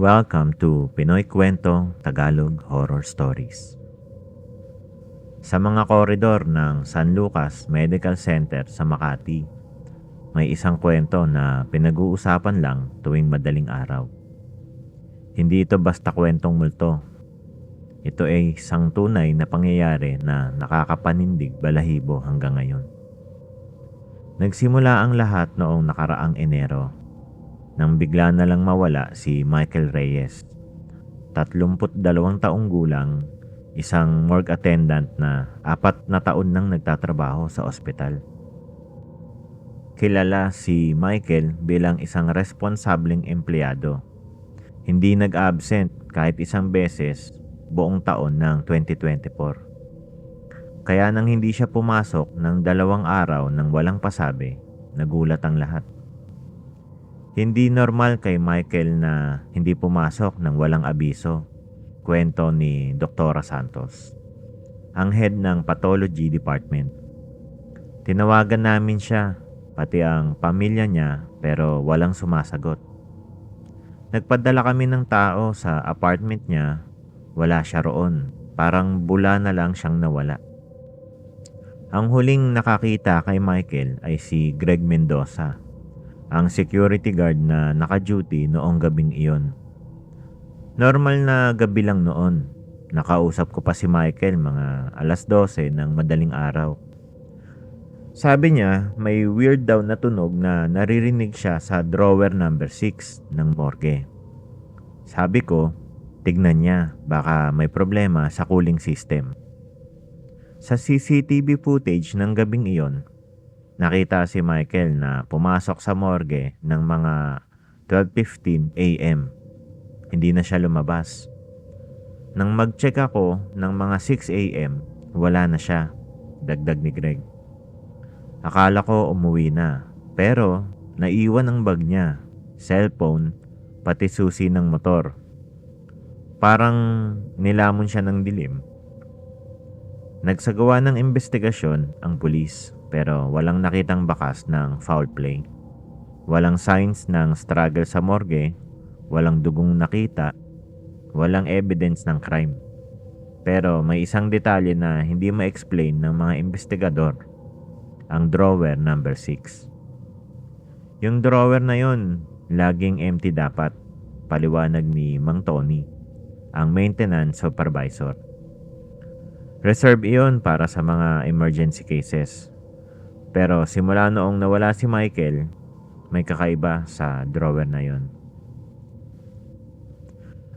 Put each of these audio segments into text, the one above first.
Welcome to Pinoy Kwento Tagalog Horror Stories. Sa mga koridor ng San Lucas Medical Center sa Makati, may isang kwento na pinag-uusapan lang tuwing madaling araw. Hindi ito basta kwentong multo. Ito ay isang tunay na pangyayari na nakakapanindig balahibo hanggang ngayon. Nagsimula ang lahat noong nakaraang Enero nang bigla na lang mawala si Michael Reyes. 32 taong gulang, isang morgue attendant na apat na taon nang nagtatrabaho sa ospital. Kilala si Michael bilang isang responsableng empleyado. Hindi nag-absent kahit isang beses buong taon ng 2024. Kaya nang hindi siya pumasok ng dalawang araw ng walang pasabi, nagulat ang lahat. Hindi normal kay Michael na hindi pumasok ng walang abiso. Kwento ni Dr. Santos, ang head ng pathology department. Tinawagan namin siya, pati ang pamilya niya, pero walang sumasagot. Nagpadala kami ng tao sa apartment niya, wala siya roon. Parang bula na lang siyang nawala. Ang huling nakakita kay Michael ay si Greg Mendoza, ang security guard na naka-duty noong gabing iyon. Normal na gabi lang noon. Nakausap ko pa si Michael mga alas 12 ng madaling araw. Sabi niya may weird daw na tunog na naririnig siya sa drawer number 6 ng morgue. Sabi ko, tignan niya baka may problema sa cooling system. Sa CCTV footage ng gabing iyon, nakita si Michael na pumasok sa morgue ng mga 12.15 a.m. Hindi na siya lumabas. Nang mag-check ako ng mga 6 a.m., wala na siya. Dagdag ni Greg. Akala ko umuwi na, pero naiwan ang bag niya, cellphone, pati susi ng motor. Parang nilamon siya ng dilim. Nagsagawa ng investigasyon ang pulis pero walang nakitang bakas ng foul play. Walang signs ng struggle sa morgue, walang dugong nakita, walang evidence ng crime. Pero may isang detalye na hindi ma-explain ng mga investigador ang drawer number 6. Yung drawer na yon, laging empty dapat, paliwanag ni Mang Tony, ang maintenance supervisor. Reserve iyon para sa mga emergency cases. Pero simula noong nawala si Michael, may kakaiba sa drawer na yon.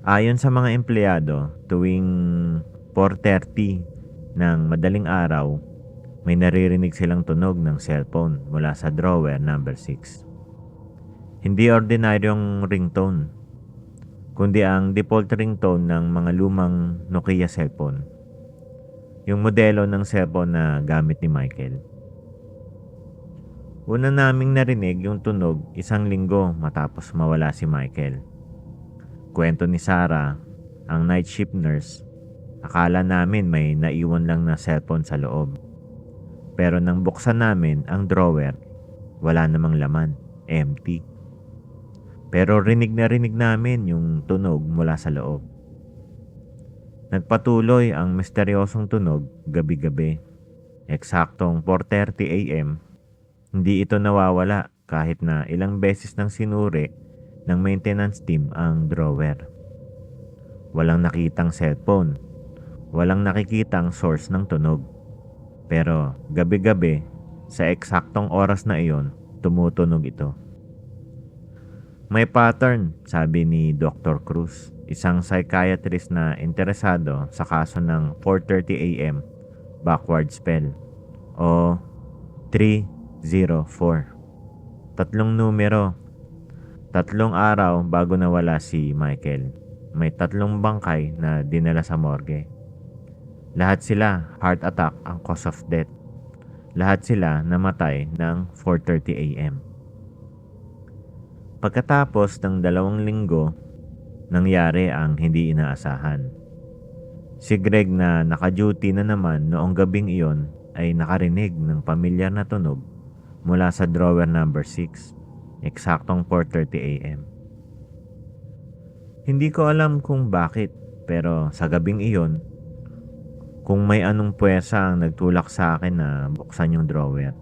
Ayon sa mga empleyado, tuwing 4.30 ng madaling araw, may naririnig silang tunog ng cellphone mula sa drawer number 6. Hindi ordinaryong ringtone, kundi ang default ringtone ng mga lumang Nokia cellphone. Yung modelo ng cellphone na gamit ni Michael. Una naming narinig yung tunog isang linggo matapos mawala si Michael. Kwento ni Sarah, ang night shift nurse, akala namin may naiwan lang na cellphone sa loob. Pero nang buksan namin ang drawer, wala namang laman, empty. Pero rinig na rinig namin yung tunog mula sa loob. Nagpatuloy ang misteryosong tunog gabi-gabi. Eksaktong 4.30 a.m., hindi ito nawawala kahit na ilang beses nang sinuri ng maintenance team ang drawer. Walang nakitang cellphone. Walang nakikitang source ng tunog. Pero gabi-gabi, sa eksaktong oras na iyon, tumutunog ito. May pattern, sabi ni Dr. Cruz, isang psychiatrist na interesado sa kaso ng 4.30 a.m. backward spell o 304. Tatlong numero Tatlong araw bago nawala si Michael, may tatlong bangkay na dinala sa morgue. Lahat sila heart attack ang cause of death. Lahat sila namatay ng 4.30 a.m. Pagkatapos ng dalawang linggo, nangyari ang hindi inaasahan. Si Greg na naka-duty na naman noong gabing iyon ay nakarinig ng pamilyar na tunog mula sa drawer number 6 eksaktong 4.30 a.m. Hindi ko alam kung bakit, pero sa gabing iyon, kung may anong puwersa ang nagtulak sa akin na buksan yung drawer,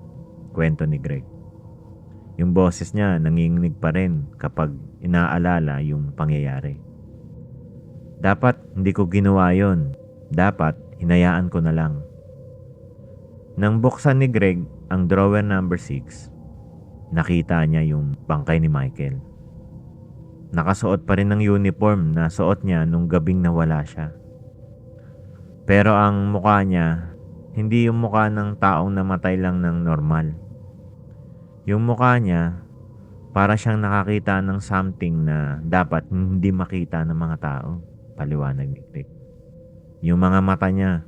kwento ni Greg. Yung boses niya nanginginig pa rin kapag inaalala yung pangyayari. Dapat hindi ko ginawa yon. Dapat hinayaan ko na lang. Nang buksan ni Greg ang drawer number 6, nakita niya yung bangkay ni Michael. Nakasuot pa rin ng uniform na suot niya nung gabing nawala siya. Pero ang mukha niya, hindi yung mukha ng taong namatay lang ng normal. Yung mukha niya, para siyang nakakita ng something na dapat hindi makita ng mga tao. Paliwanag ni Rick. Yung mga mata niya,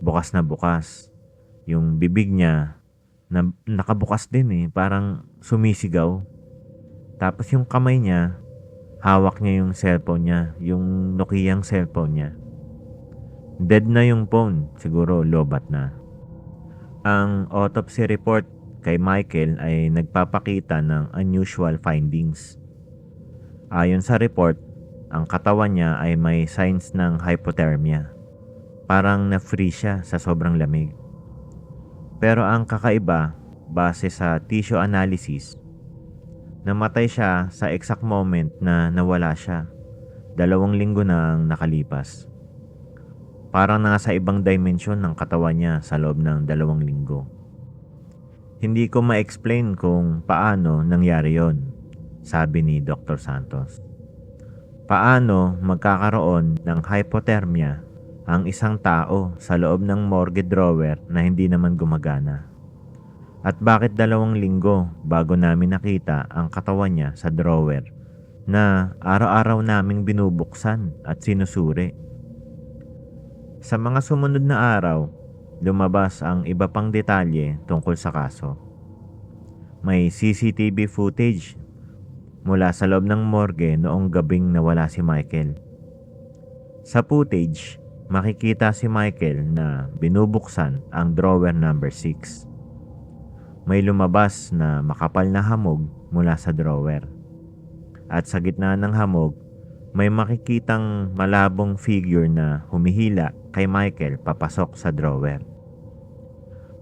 bukas na bukas. Yung bibig niya, na, nakabukas din eh, parang sumisigaw. Tapos yung kamay niya, hawak niya yung cellphone niya, yung Nokia cellphone niya. Dead na yung phone, siguro lobat na. Ang autopsy report kay Michael ay nagpapakita ng unusual findings. Ayon sa report, ang katawan niya ay may signs ng hypothermia. Parang na-freeze siya sa sobrang lamig. Pero ang kakaiba, base sa tissue analysis, namatay siya sa exact moment na nawala siya. Dalawang linggo na ang nakalipas. Parang nasa ibang dimension ng katawan niya sa loob ng dalawang linggo. Hindi ko ma-explain kung paano nangyari yon, sabi ni Dr. Santos. Paano magkakaroon ng hypothermia ang isang tao sa loob ng morgue drawer na hindi naman gumagana? At bakit dalawang linggo bago namin nakita ang katawan niya sa drawer na araw-araw naming binubuksan at sinusuri? Sa mga sumunod na araw, lumabas ang iba pang detalye tungkol sa kaso. May CCTV footage mula sa loob ng morgue noong gabing nawala si Michael. Sa footage, makikita si Michael na binubuksan ang drawer number 6. May lumabas na makapal na hamog mula sa drawer. At sa gitna ng hamog, may makikitang malabong figure na humihila kay Michael papasok sa drawer.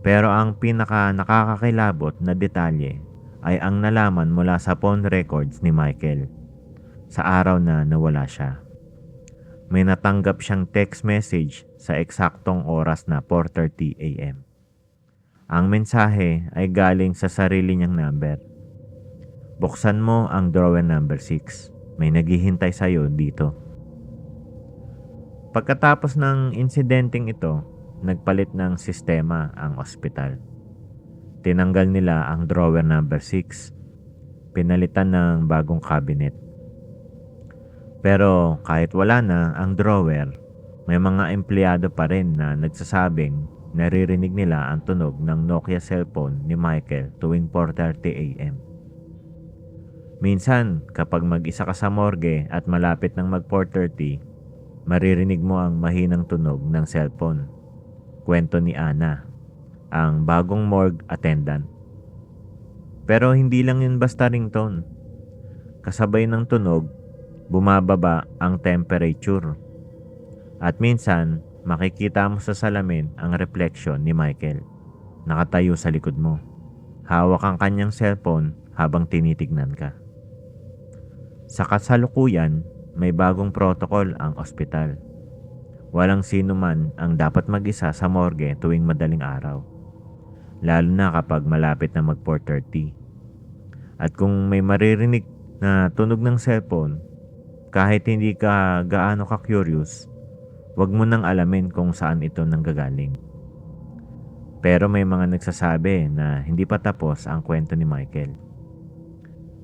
Pero ang pinaka nakakakilabot na detalye ay ang nalaman mula sa phone records ni Michael sa araw na nawala siya. May natanggap siyang text message sa eksaktong oras na 4.30 a.m. Ang mensahe ay galing sa sarili niyang number. Buksan mo ang drawer number 6 may naghihintay sa iyo dito. Pagkatapos ng insidenteng ito, nagpalit ng sistema ang ospital. Tinanggal nila ang drawer number 6. Pinalitan ng bagong cabinet. Pero kahit wala na ang drawer, may mga empleyado pa rin na nagsasabing naririnig nila ang tunog ng Nokia cellphone ni Michael tuwing 4.30 a.m. Minsan, kapag mag-isa ka sa morgue at malapit ng mag 4.30, maririnig mo ang mahinang tunog ng cellphone. Kwento ni Ana, ang bagong morgue attendant. Pero hindi lang yun basta ringtone. Kasabay ng tunog, bumababa ang temperature. At minsan, makikita mo sa salamin ang reflection ni Michael. Nakatayo sa likod mo. Hawak ang kanyang cellphone habang tinitignan ka. Sa kasalukuyan, may bagong protocol ang ospital. Walang sino man ang dapat mag-isa sa morgue tuwing madaling araw. Lalo na kapag malapit na mag 4.30. At kung may maririnig na tunog ng cellphone, kahit hindi ka gaano ka-curious, wag mo nang alamin kung saan ito nanggagaling. Pero may mga nagsasabi na hindi pa tapos ang kwento ni Michael.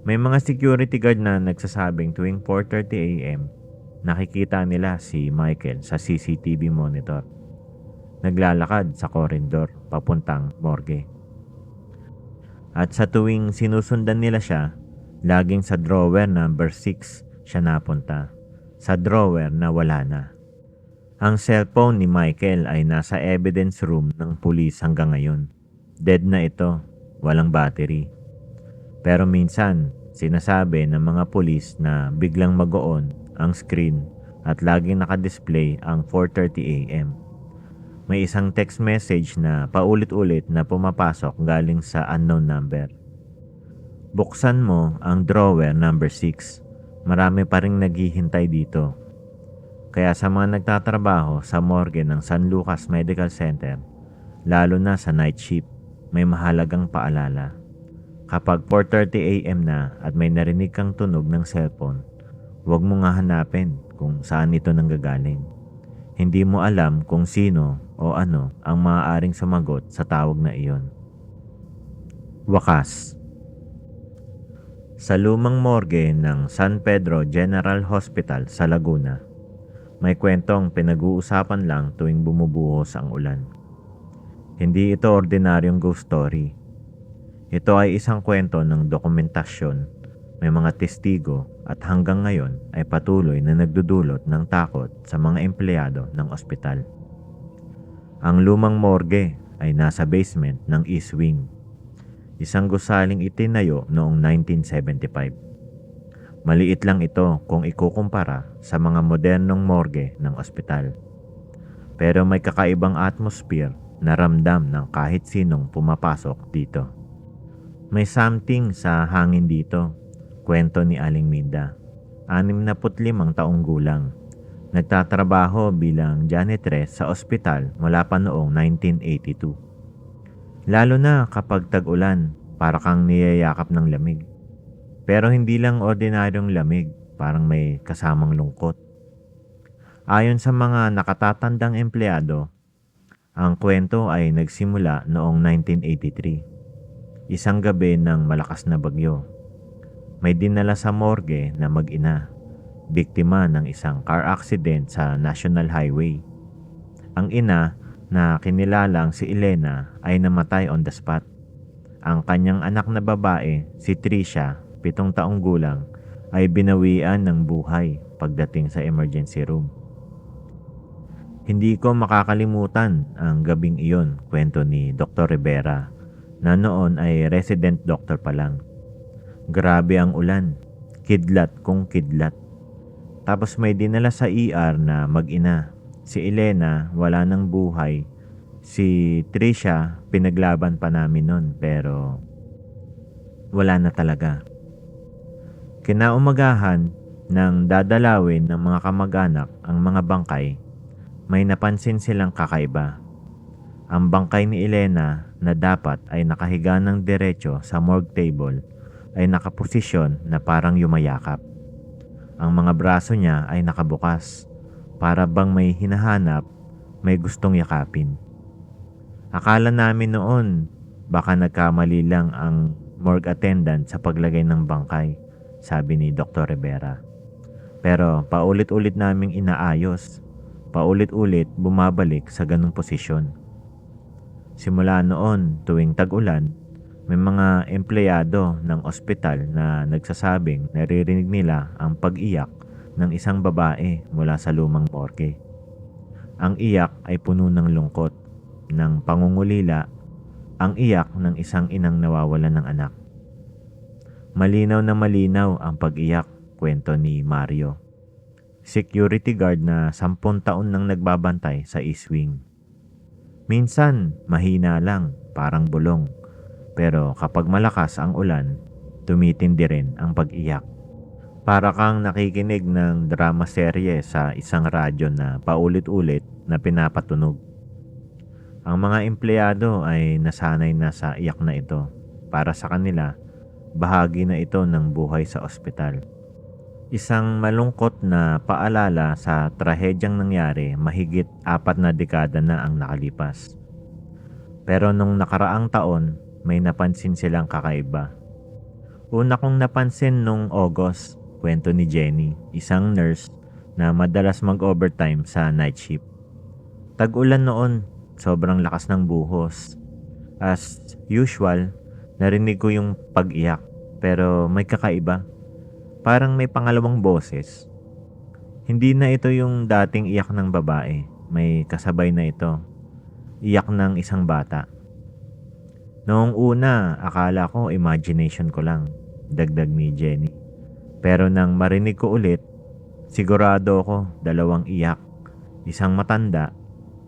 May mga security guard na nagsasabing tuwing 4.30am, nakikita nila si Michael sa CCTV monitor. Naglalakad sa corridor papuntang morgue. At sa tuwing sinusundan nila siya, laging sa drawer number 6 siya napunta. Sa drawer na wala na. Ang cellphone ni Michael ay nasa evidence room ng pulis hanggang ngayon. Dead na ito, walang battery. Pero minsan, sinasabi ng mga pulis na biglang magoon ang screen at laging nakadisplay ang 4.30 a.m. May isang text message na paulit-ulit na pumapasok galing sa unknown number. Buksan mo ang drawer number 6. Marami pa rin naghihintay dito. Kaya sa mga nagtatrabaho sa morgue ng San Lucas Medical Center, lalo na sa night shift, may mahalagang paalala. Kapag 4.30 a.m. na at may narinig kang tunog ng cellphone, huwag mo nga hanapin kung saan ito nanggagaling. Hindi mo alam kung sino o ano ang maaaring sumagot sa tawag na iyon. Wakas Sa lumang morgue ng San Pedro General Hospital sa Laguna, may kwentong pinag-uusapan lang tuwing bumubuhos ang ulan. Hindi ito ordinaryong ghost story. Ito ay isang kwento ng dokumentasyon may mga testigo at hanggang ngayon ay patuloy na nagdudulot ng takot sa mga empleyado ng ospital. Ang lumang morgue ay nasa basement ng East Wing. Isang gusaling itinayo noong 1975. Maliit lang ito kung ikukumpara sa mga modernong morgue ng ospital. Pero may kakaibang atmosphere na ramdam ng kahit sinong pumapasok dito. May something sa hangin dito Kwento ni Aling Minda. 65 taong gulang. Nagtatrabaho bilang janitress sa ospital mula pa noong 1982. Lalo na kapag tag-ulan, para kang niyayakap ng lamig. Pero hindi lang ordinaryong lamig, parang may kasamang lungkot. Ayon sa mga nakatatandang empleyado, ang kwento ay nagsimula noong 1983. Isang gabi ng malakas na bagyo may dinala sa morgue na mag-ina, biktima ng isang car accident sa National Highway. Ang ina na kinilalang si Elena ay namatay on the spot. Ang kanyang anak na babae, si Trisha, pitong taong gulang, ay binawian ng buhay pagdating sa emergency room. Hindi ko makakalimutan ang gabing iyon, kwento ni Dr. Rivera, na noon ay resident doctor pa lang. Grabe ang ulan. Kidlat kung kidlat. Tapos may dinala sa ER na mag-ina. Si Elena wala nang buhay. Si Trisha pinaglaban pa namin nun pero wala na talaga. Kinaumagahan nang dadalawin ng mga kamag-anak ang mga bangkay, may napansin silang kakaiba. Ang bangkay ni Elena na dapat ay nakahiga ng diretso sa morgue table ay nakaposisyon na parang yumayakap. Ang mga braso niya ay nakabukas, para bang may hinahanap, may gustong yakapin. Akala namin noon, baka nagkamali lang ang morgue attendant sa paglagay ng bangkay, sabi ni Dr. Rivera. Pero paulit-ulit naming inaayos, paulit-ulit bumabalik sa ganong posisyon. Simula noon, tuwing tag-ulan, may mga empleyado ng ospital na nagsasabing naririnig nila ang pag-iyak ng isang babae mula sa lumang morgue. Ang iyak ay puno ng lungkot, ng pangungulila, ang iyak ng isang inang nawawalan ng anak. Malinaw na malinaw ang pag-iyak, kwento ni Mario. Security guard na sampun taon nang nagbabantay sa East Wing. Minsan, mahina lang, parang bulong pero kapag malakas ang ulan, tumitindi rin ang pag-iyak. Para kang nakikinig ng drama serye sa isang radyo na paulit-ulit na pinapatunog. Ang mga empleyado ay nasanay na sa iyak na ito. Para sa kanila, bahagi na ito ng buhay sa ospital. Isang malungkot na paalala sa trahedyang nangyari mahigit apat na dekada na ang nakalipas. Pero nung nakaraang taon, may napansin silang kakaiba. Una kong napansin nung August, kwento ni Jenny, isang nurse na madalas mag-overtime sa night shift. Tag-ulan noon, sobrang lakas ng buhos. As usual, narinig ko yung pag-iyak pero may kakaiba. Parang may pangalawang boses. Hindi na ito yung dating iyak ng babae. May kasabay na ito. Iyak ng isang bata. Noong una, akala ko imagination ko lang, dagdag ni Jenny. Pero nang marinig ko ulit, Sigurado ako dalawang iyak, isang matanda,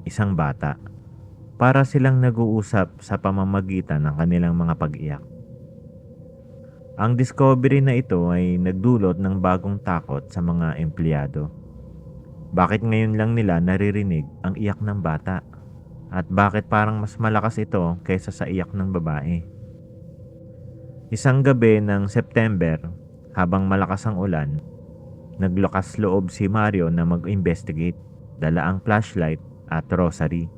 isang bata. Para silang nag-uusap sa pamamagitan ng kanilang mga pag-iyak. Ang discovery na ito ay nagdulot ng bagong takot sa mga empleyado. Bakit ngayon lang nila naririnig ang iyak ng bata? At bakit parang mas malakas ito kaysa sa iyak ng babae? Isang gabi ng September, habang malakas ang ulan, naglakas loob si Mario na mag-investigate, dala ang flashlight at rosary.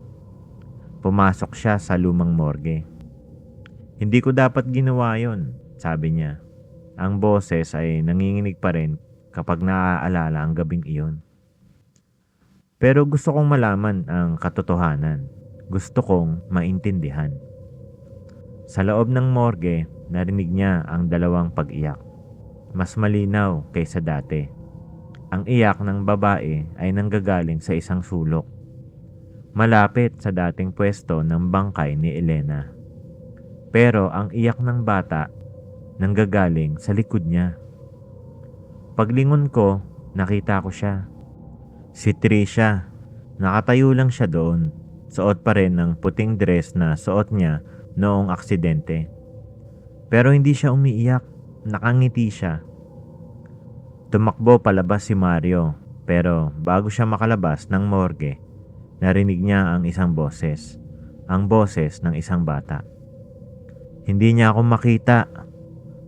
Pumasok siya sa lumang morgue. Hindi ko dapat ginawa yon, sabi niya. Ang boses ay nanginginig pa rin kapag naaalala ang gabing iyon. Pero gusto kong malaman ang katotohanan. Gusto kong maintindihan. Sa loob ng morgue, narinig niya ang dalawang pag-iyak. Mas malinaw kaysa dati. Ang iyak ng babae ay nanggagaling sa isang sulok. Malapit sa dating pwesto ng bangkay ni Elena. Pero ang iyak ng bata nanggagaling sa likod niya. Paglingon ko, nakita ko siya. Si Trisha, nakatayo lang siya doon. Suot pa rin ng puting dress na suot niya noong aksidente. Pero hindi siya umiiyak, nakangiti siya. Tumakbo palabas si Mario, pero bago siya makalabas ng morgue, narinig niya ang isang boses, ang boses ng isang bata. Hindi niya ako makita.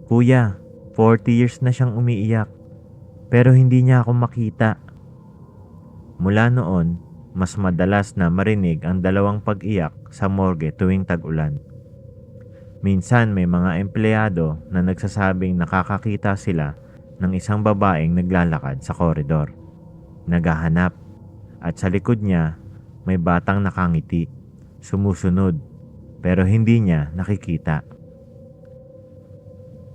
Kuya, 40 years na siyang umiiyak, pero hindi niya ako makita. Mula noon, mas madalas na marinig ang dalawang pag-iyak sa morgue tuwing tag-ulan. Minsan may mga empleyado na nagsasabing nakakakita sila ng isang babaeng naglalakad sa koridor. Naghahanap at sa likod niya may batang nakangiti, sumusunod pero hindi niya nakikita.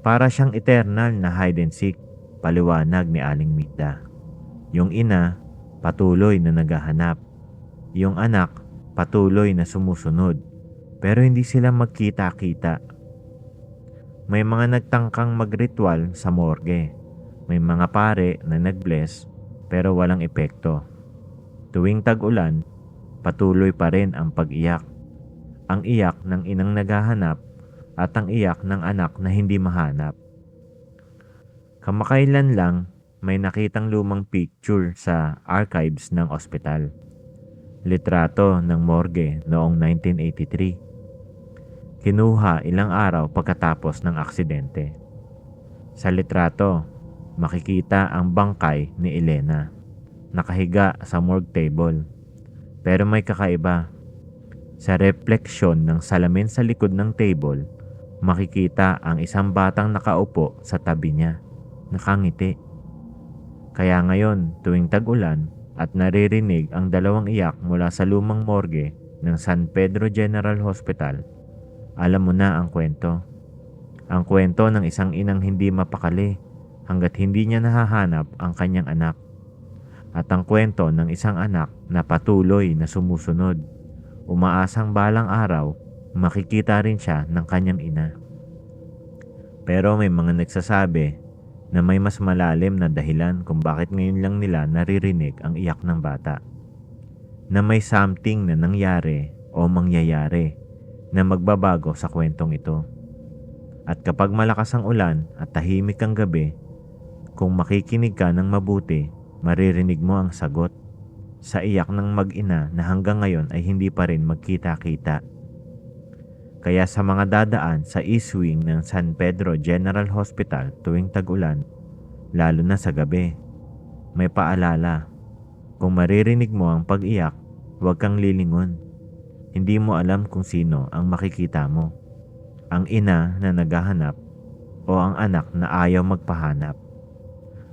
Para siyang eternal na hide and seek, paliwanag ni Aling Migda. Yung ina, patuloy na naghahanap. Yung anak, patuloy na sumusunod. Pero hindi sila magkita-kita. May mga nagtangkang magritual sa morgue. May mga pare na nagbless pero walang epekto. Tuwing tag-ulan, patuloy pa rin ang pag-iyak. Ang iyak ng inang naghahanap at ang iyak ng anak na hindi mahanap. Kamakailan lang may nakitang lumang picture sa archives ng ospital. Litrato ng morgue noong 1983. Kinuha ilang araw pagkatapos ng aksidente. Sa litrato, makikita ang bangkay ni Elena. Nakahiga sa morgue table. Pero may kakaiba. Sa refleksyon ng salamin sa likod ng table, makikita ang isang batang nakaupo sa tabi niya, nakangiti. Kaya ngayon, tuwing tag-ulan at naririnig ang dalawang iyak mula sa lumang morgue ng San Pedro General Hospital, alam mo na ang kwento. Ang kwento ng isang inang hindi mapakali hanggat hindi niya nahahanap ang kanyang anak. At ang kwento ng isang anak na patuloy na sumusunod, umaasang balang araw makikita rin siya ng kanyang ina. Pero may mga nagsasabi na may mas malalim na dahilan kung bakit ngayon lang nila naririnig ang iyak ng bata. Na may something na nangyari o mangyayari na magbabago sa kwentong ito. At kapag malakas ang ulan at tahimik ang gabi, kung makikinig ka ng mabuti, maririnig mo ang sagot sa iyak ng mag-ina na hanggang ngayon ay hindi pa rin magkita-kita. Kaya sa mga dadaan sa east wing ng San Pedro General Hospital tuwing tag-ulan, lalo na sa gabi, may paalala. Kung maririnig mo ang pag-iyak, huwag kang lilingon. Hindi mo alam kung sino ang makikita mo. Ang ina na naghahanap o ang anak na ayaw magpahanap.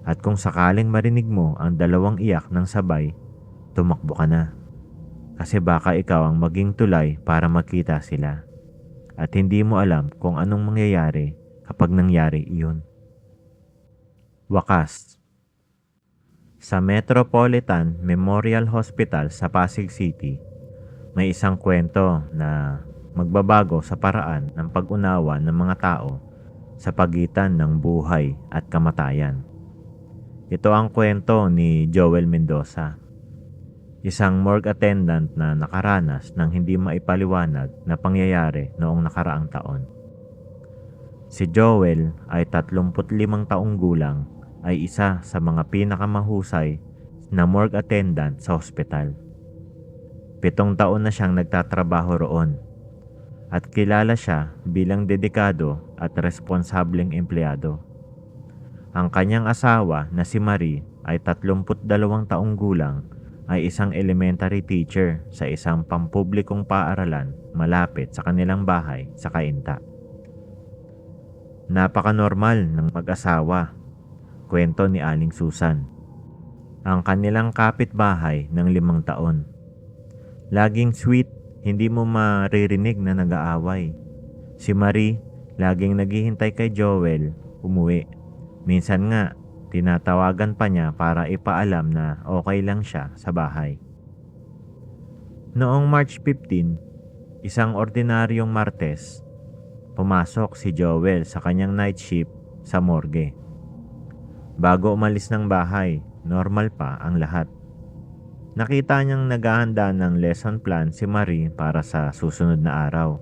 At kung sakaling marinig mo ang dalawang iyak ng sabay, tumakbo ka na. Kasi baka ikaw ang maging tulay para makita sila at hindi mo alam kung anong mangyayari kapag nangyari iyon. Wakas Sa Metropolitan Memorial Hospital sa Pasig City, may isang kwento na magbabago sa paraan ng pag-unawa ng mga tao sa pagitan ng buhay at kamatayan. Ito ang kwento ni Joel Mendoza, isang morgue attendant na nakaranas ng hindi maipaliwanag na pangyayari noong nakaraang taon. Si Joel ay 35 taong gulang ay isa sa mga pinakamahusay na morgue attendant sa ospital. Pitong taon na siyang nagtatrabaho roon at kilala siya bilang dedikado at responsableng empleyado. Ang kanyang asawa na si Marie ay 32 taong gulang ay isang elementary teacher sa isang pampublikong paaralan malapit sa kanilang bahay sa Kainta. Napaka-normal ng mag-asawa, kwento ni Aling Susan. Ang kanilang kapitbahay ng limang taon. Laging sweet, hindi mo maririnig na nag-aaway. Si Marie, laging naghihintay kay Joel, umuwi. Minsan nga, tinatawagan pa niya para ipaalam na okay lang siya sa bahay. Noong March 15, isang ordinaryong Martes, pumasok si Joel sa kanyang night shift sa morgue. Bago umalis ng bahay, normal pa ang lahat. Nakita niyang naghahanda ng lesson plan si Marie para sa susunod na araw.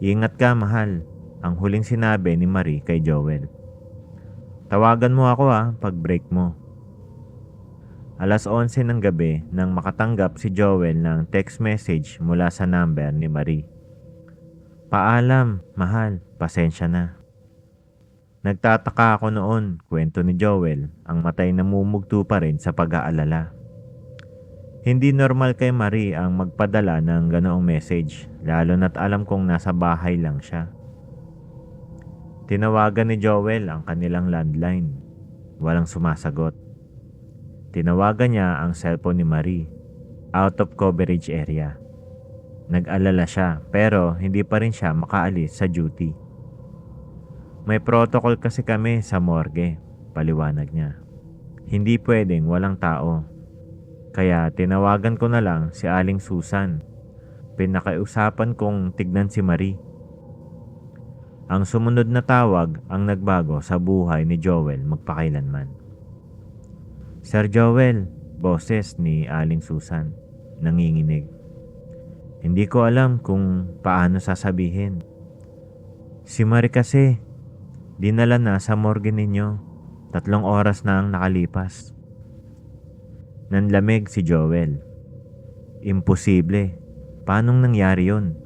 Ingat ka mahal, ang huling sinabi ni Marie kay Joel. Tawagan mo ako ha pag break mo. Alas 11 ng gabi nang makatanggap si Joel ng text message mula sa number ni Marie. Paalam, mahal, pasensya na. Nagtataka ako noon, kwento ni Joel, ang matay namumugto pa rin sa pag-aalala. Hindi normal kay Marie ang magpadala ng ganoong message, lalo na't alam kong nasa bahay lang siya. Tinawagan ni Joel ang kanilang landline. Walang sumasagot. Tinawagan niya ang cellphone ni Marie, out of coverage area. Nag-alala siya pero hindi pa rin siya makaalis sa duty. May protocol kasi kami sa morgue, paliwanag niya. Hindi pwedeng walang tao. Kaya tinawagan ko na lang si Aling Susan. Pinakaiusapan kong tignan si Marie. Ang sumunod na tawag ang nagbago sa buhay ni Joel magpakailanman. Sir Joel, boses ni Aling Susan, nanginginig. Hindi ko alam kung paano sasabihin. Si Marie kasi, dinala na sa morgue ninyo. Tatlong oras na ang nakalipas. Nanlamig si Joel. Imposible. Paanong nangyari yon?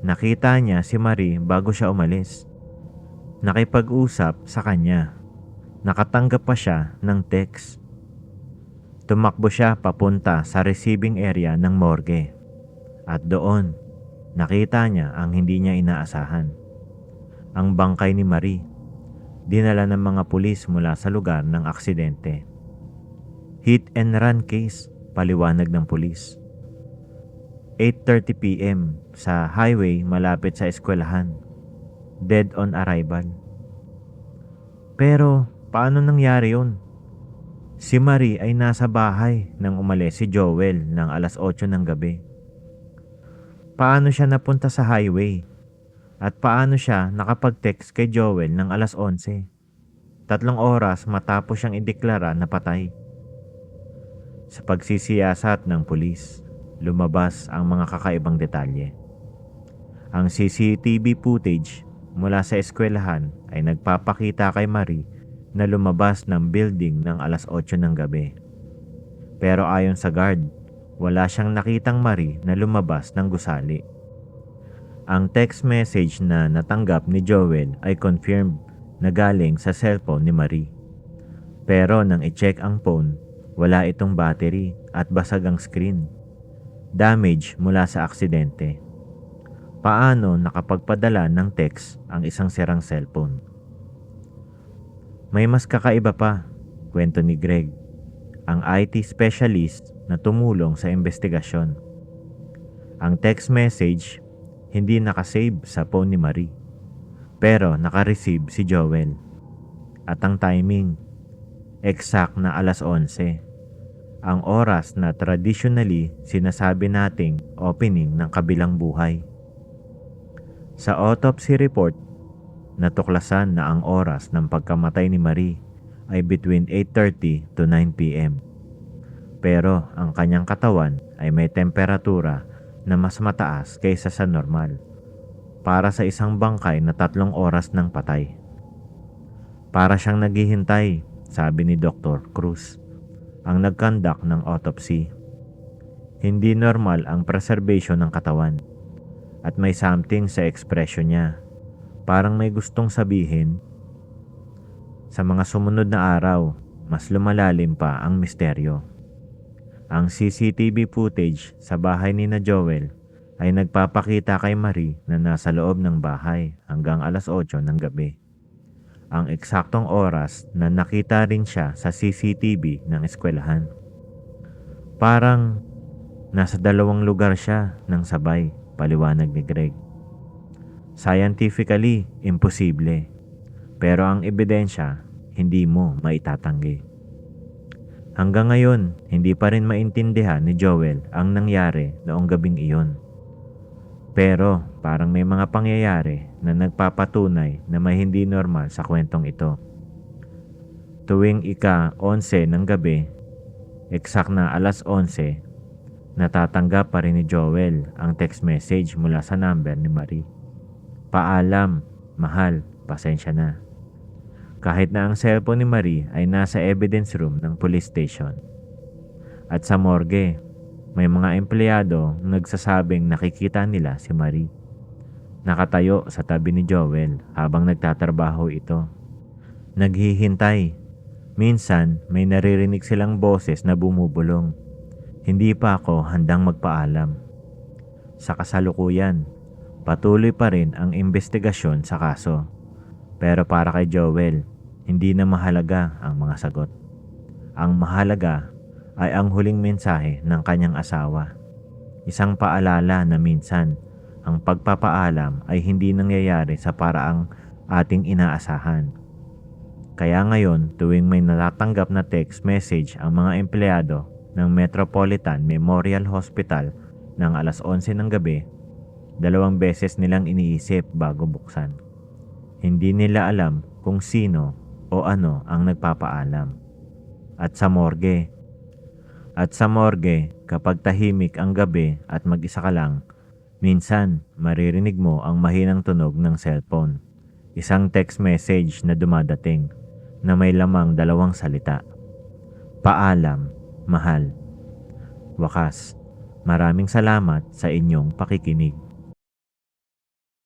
Nakita niya si Marie bago siya umalis. Nakipag-usap sa kanya. Nakatanggap pa siya ng text. Tumakbo siya papunta sa receiving area ng morgue. At doon, nakita niya ang hindi niya inaasahan. Ang bangkay ni Marie. Dinala ng mga pulis mula sa lugar ng aksidente. Hit and run case, paliwanag ng pulis. 8.30pm sa highway malapit sa eskwelahan. Dead on arrival. Pero paano nangyari yun? Si Marie ay nasa bahay nang umalis si Joel ng alas 8 ng gabi. Paano siya napunta sa highway? At paano siya nakapag-text kay Joel ng alas 11? Tatlong oras matapos siyang ideklara na patay. Sa pagsisiyasat ng pulis, lumabas ang mga kakaibang detalye. Ang CCTV footage mula sa eskwelahan ay nagpapakita kay Marie na lumabas ng building ng alas 8 ng gabi. Pero ayon sa guard, wala siyang nakitang Marie na lumabas ng gusali. Ang text message na natanggap ni Joel ay confirmed na galing sa cellphone ni Marie. Pero nang i-check ang phone, wala itong battery at basag ang screen. Damage mula sa aksidente. Paano nakapagpadala ng text ang isang sirang cellphone? May mas kakaiba pa, kwento ni Greg, ang IT specialist na tumulong sa investigasyon. Ang text message hindi nakasave sa phone ni Marie, pero nakareceive si Joel. At ang timing, exact na alas 11, ang oras na traditionally sinasabi nating opening ng kabilang buhay. Sa autopsy report, natuklasan na ang oras ng pagkamatay ni Marie ay between 8.30 to 9 p.m. Pero ang kanyang katawan ay may temperatura na mas mataas kaysa sa normal para sa isang bangkay na tatlong oras ng patay. Para siyang naghihintay, sabi ni Dr. Cruz, ang nagkandak ng autopsy. Hindi normal ang preservation ng katawan at may something sa ekspresyon niya. Parang may gustong sabihin. Sa mga sumunod na araw, mas lumalalim pa ang misteryo. Ang CCTV footage sa bahay ni na Joel ay nagpapakita kay Marie na nasa loob ng bahay hanggang alas 8 ng gabi. Ang eksaktong oras na nakita rin siya sa CCTV ng eskwelahan. Parang nasa dalawang lugar siya ng sabay, paliwanag ni Greg. Scientifically, imposible. Pero ang ebidensya, hindi mo maitatanggi. Hanggang ngayon, hindi pa rin maintindihan ni Joel ang nangyari noong gabing iyon. Pero parang may mga pangyayari na nagpapatunay na may hindi normal sa kwentong ito. Tuwing ika-11 ng gabi, eksak na alas 11, natatanggap pa rin ni Joel ang text message mula sa number ni Marie. Paalam, mahal, pasensya na. Kahit na ang cellphone ni Marie ay nasa evidence room ng police station. At sa morgue, may mga empleyado nagsasabing nakikita nila si Marie. Nakatayo sa tabi ni Joel habang nagtatrabaho ito. Naghihintay. Minsan may naririnig silang boses na bumubulong. Hindi pa ako handang magpaalam. Sa kasalukuyan, patuloy pa rin ang investigasyon sa kaso. Pero para kay Joel, hindi na mahalaga ang mga sagot. Ang mahalaga ay ang huling mensahe ng kanyang asawa. Isang paalala na minsan ang pagpapaalam ay hindi nangyayari sa paraang ating inaasahan. Kaya ngayon tuwing may natatanggap na text message ang mga empleyado ng Metropolitan Memorial Hospital ng alas 11 ng gabi, dalawang beses nilang iniisip bago buksan. Hindi nila alam kung sino o ano ang nagpapaalam. At sa morgue, at sa morgue, kapag tahimik ang gabi at mag-isa ka lang, minsan maririnig mo ang mahinang tunog ng cellphone. Isang text message na dumadating na may lamang dalawang salita. Paalam, mahal. Wakas, maraming salamat sa inyong pakikinig.